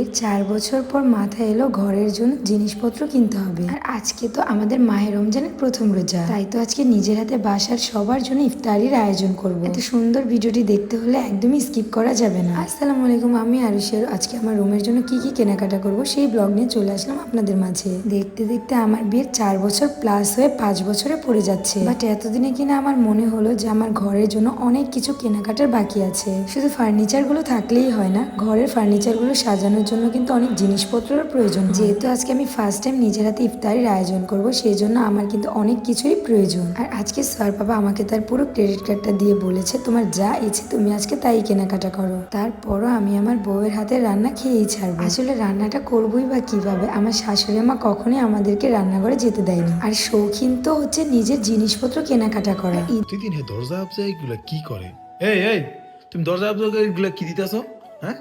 বিয়ের চার বছর পর মাথায় এলো ঘরের জন্য জিনিসপত্র কিনতে হবে। আর আজকে তো আমাদের মাহের রমজানের প্রথম রোজা। তাই তো আজকে নিজের হাতে বাসার সবার জন্য ইফতারির আয়োজন করব। এত সুন্দর ভিডিওটি দেখতে হলে একদমই স্কিপ করা যাবে না। আসসালামু আলাইকুম, আমি আরুষের আজকে আমার রুমের জন্য কি কি কেনাকাটা করব সেই ব্লগ নিয়ে চলে আসলাম আপনাদের মাঝে। দেখতে দেখতে আমার বিয়ের চার বছর প্লাস হয়ে পাঁচ বছরে পড়ে যাচ্ছে। বাট এতদিনে কিনা আমার মনে হলো যে আমার ঘরের জন্য অনেক কিছু কেনাকাটার বাকি আছে। শুধু ফার্নিচারগুলো থাকলেই হয় না, ঘরের ফার্নিচারগুলো সাজানোর জন্য কিন্তু অনেক জিনিসপত্রের প্রয়োজন যেহেতু আজকে আমি ফার্স্ট টাইম নিজের হাতে ইফতারির আয়োজন করব সেই জন্য আমার কিন্তু অনেক কিছুই প্রয়োজন। আর আজকে স্যার বাবা আমাকে তার পুরো ক্রেডিট কার্ডটা দিয়ে বলেছে তোমার যা ইচ্ছে তুমি আজকে তাই কেনাকাটা করো। তারপরও আমি আমার বউয়ের হাতে রান্না খেয়েই ছাড়বো। আসলে রান্নাটা করবোই বা কীভাবে আমার শাশুড়ি মা কখনোই আমাদেরকে রান্নাঘরে যেতে দেয়নি। আর শৌখিন তো হচ্ছে নিজের জিনিসপত্র কেনাকাটা করা। ঈদ তুই দিন দরজা আপজা এগুলা কি করে? এই এই তুমি দরজা এগুলা কি দিতেছ? হ্যাঁ?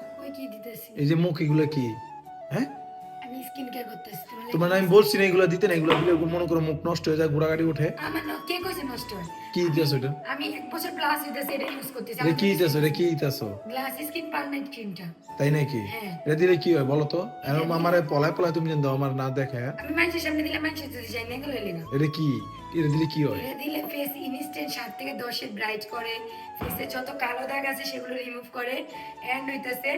ওই কি দিতেছি এই যে মুখ এগুলা কি? হ্যাঁ? আমি স্কিন কেয়ার করতেছি তোমার আমি বলছি। না এগুলা দিতে না এগুলা দিলে মনে করো মুখ নষ্ট হয়ে যায় উঠে। আমার না কে কইছে নষ্ট হয়? কি দিতেছ এটা? আমি এক বছর প্লাস এটা ইউজ করতেছি। এটা কি দিতেছ এটা কি দিতেছ? গ্লাস স্কিন পারমানেন্ট ক্রিমটা তাই নাকি? হ্যাঁ। এটা দিলে কি হয় বলো তো? এরকম আমার পলায় পলায় তুমি জানো আমার না দেখে আমি মানুষের সামনে দিলে মানুষের যদি যাই না। এগুলো এটা কি? এটা দিলে কি হয়? এটা দিলে ফেস ইনস্ট্যান্ট সাত থেকে দশের ব্রাইট করে ফেসে যত কালো দাগ আছে সেগুলো রিমুভ করে এন্ড হইতেছে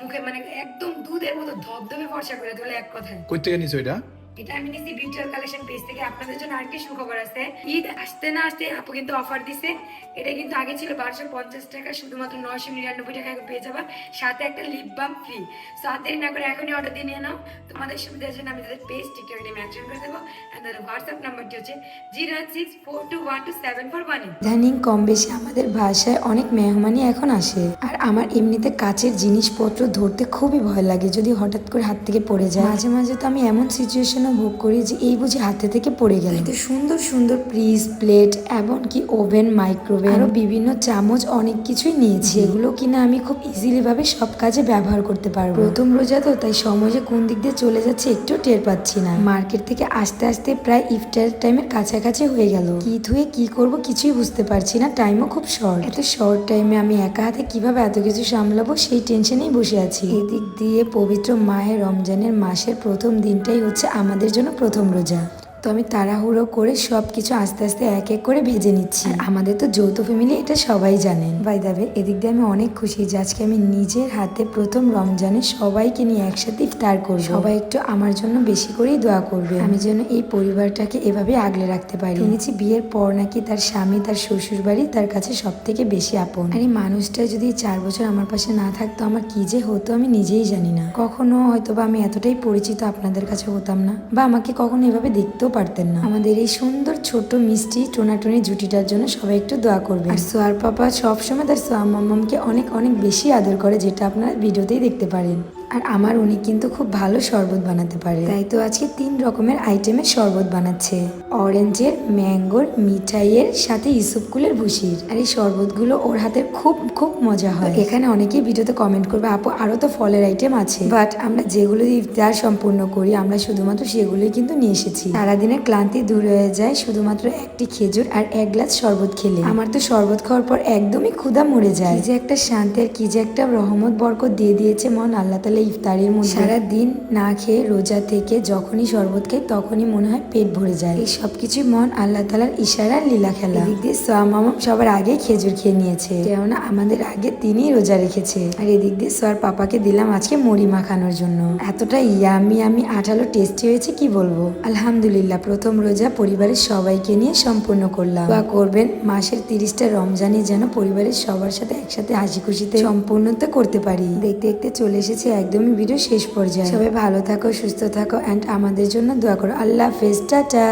মুখে মানে একদম দুধের মতো ধবধবে ফর্সা করে তোলে এক কথায়। কই থেকে নিছো এটা? এটা আমি নিছি বিউটিফুল কালেকশন পেজ থেকে। আপনাদের জন্য আরেকটি সুখবর আছে। ঈদ আসতে না আসতে আপু কিন্তু অফার দিছে। এটা কিন্তু আগে ছিল বারোশো পঞ্চাশ টাকা, শুধুমাত্র নশো নিরানব্বই টাকা পেয়ে যাবা। সাথে একটা লিপ বাম ফ্রি সো দেরি না করে এখনই অর্ডার দিয়ে নিয়ে নাও। তোমাদের সুবিধার জন্য আমি তাদের পেজ টিকটকে মেনশন করে দেবো। তাদের হোয়াটসঅ্যাপ নাম্বারটি হচ্ছে zero six four two one two seven four one ইদানিং কম বেশি আমাদের ভাষায় অনেক মেহমানি এখন আসে। আর আমার এমনিতে কাছের জিনিসপত্র ধরতে খুবই ভয় লাগে, যদি হঠাৎ করে হাত থেকে পড়ে যায়। মাঝে মাঝে তো আমি এমন সিচুয়েশনও ভোগ করি যে এই বুঝি হাতে থেকে পড়ে গেল। তো সুন্দর সুন্দর প্রিজ প্লেট এমনকি ওভেন মাইক্রোওয়েভ আরও বিভিন্ন চামচ অনেক কিছুই নিয়েছি। এগুলো কিনা আমি খুব ইজিলি ভাবে সব কাজে ব্যবহার করতে পারব। প্রথম রোজা তো তাই সময় যে কোন দিক দিয়ে চলে যাচ্ছে একটু টের পাচ্ছি না। মার্কেট থেকে আস্তে আস্তে প্রায় ইফতার টাইমের কাছাকাছি হয়ে গেল। কি ধুয়ে কি করব কিছুই বুঝতে পারছি না টাইমও খুব শর্ট এত শর্ট টাইমে আমি একা হাতে কীভাবে এত কিছু সামলাবো সেই টেনশনেই বসে আছি। এদিক দিয়ে পবিত্র মায়ের রমজানের মাসের প্রথম দিনটাই হচ্ছে আমাদের জন্য প্রথম রোজা। তো আমি তাড়াহুড়ো করে সব কিছু আস্তে আস্তে এক এক করে ভেজে নিচ্ছি। আমাদের তো যৌথ ফ্যামিলি এটা সবাই জানেন বাই দাবে এদিক দিয়ে আমি অনেক খুশি যে আজকে আমি নিজের হাতে প্রথম রমজানে সবাইকে নিয়ে একসাথে ইফতার করব। সবাই একটু আমার জন্য বেশি করেই দোয়া করবে। আমি যেন এই পরিবারটাকে এভাবে আগলে রাখতে পারি। শুনেছি বিয়ের পর নাকি তার স্বামী তার শ্বশুর বাড়ি তার কাছে সব থেকে বেশি আপন। আর এই মানুষটা যদি চার বছর আমার পাশে না থাকতো আমার কি যে হতো আমি নিজেই জানি না। কখনো হয়তো বা আমি এতটাই পরিচিত আপনাদের কাছে হতাম না বা আমাকে কখনো এভাবে দেখতেও পারতেন না। আমাদের এই সুন্দর ছোট মিষ্টি টোনাটুনি জুটিটার জন্য সবাই একটু দোয়া করবে আর সোয়ার পাপা সবসময় তার সোয়া মাম্মামকে অনেক অনেক বেশি আদর করে, যেটা আপনারা ভিডিওতেই দেখতে পারেন। আর আমার উনি কিন্তু খুব ভালো শরবত বানাতে পারে। তাই তো আজকে তিন রকমের আইটেমের শরবত বানাচ্ছে। অরেঞ্জের ম্যাঙ্গোর মিঠাইয়ের সাথে ইসুপকুলের ভুসির। আর এই শরবতগুলো ওর হাতের খুব খুব মজা হয়। এখানে অনেকেই ভিডিওতে কমেন্ট করবে, আপু, আরও তো ফলের আইটেম আছে। বাট আমরা যেগুলো ইফতার সম্পূর্ণ করি, আমরা শুধুমাত্র সেগুলোই কিন্তু নিয়ে এসেছি। সারাদিনের ক্লান্তি দূর হয়ে যায় শুধুমাত্র একটি খেজুর আর এক গ্লাস শরবত খেলে। আমার তো শরবত খাওয়ার পর একদমই ক্ষুধা মরে যায়। যে একটা শান্তি আর কি যে একটা রহমত বরকত দিয়ে দিয়েছে মন আল্লাহ তালা ইফতারের মধ্যে। সারা দিন না খেয়ে রোজা থেকে যখনই শরবত খাই তখনই মনে হয় পেট ভরে যায়। এই সবকিছুই মন আল্লাহ তালার ইশারা লীলা খেলা। এদিক দিয়ে সোয়া মামাম সবার আগে খেজুর খেয়ে নিয়েছে। কেননা আমাদের আগে তিনি রোজা রেখেছে। আর এদিক দিয়ে সোয়ার পাপাকে দিলাম আজকে মুড়ি মাখানোর জন্য। এতটা ইয়ামি আমি আঠালো টেস্টি হয়েছে কি বলব? আলহামদুলিল্লাহ প্রথম রোজা পরিবারের সবাইকে নিয়ে সম্পূর্ণ করলাম। বা করবেন মাসের তিরিশটা রমজানই যেন পরিবারের সবার সাথে একসাথে হাসি খুশিতে সম্পূর্ণতা করতে পারি। দেখতে দেখতে চলে এসেছে একদমই ভিডিও শেষ পর্যায়ে। সবাই ভালো থাকো, সুস্থ থাকো অ্যান্ড আমাদের জন্য দোয়া করো। আল্লাহ হাফেজ, টাটা।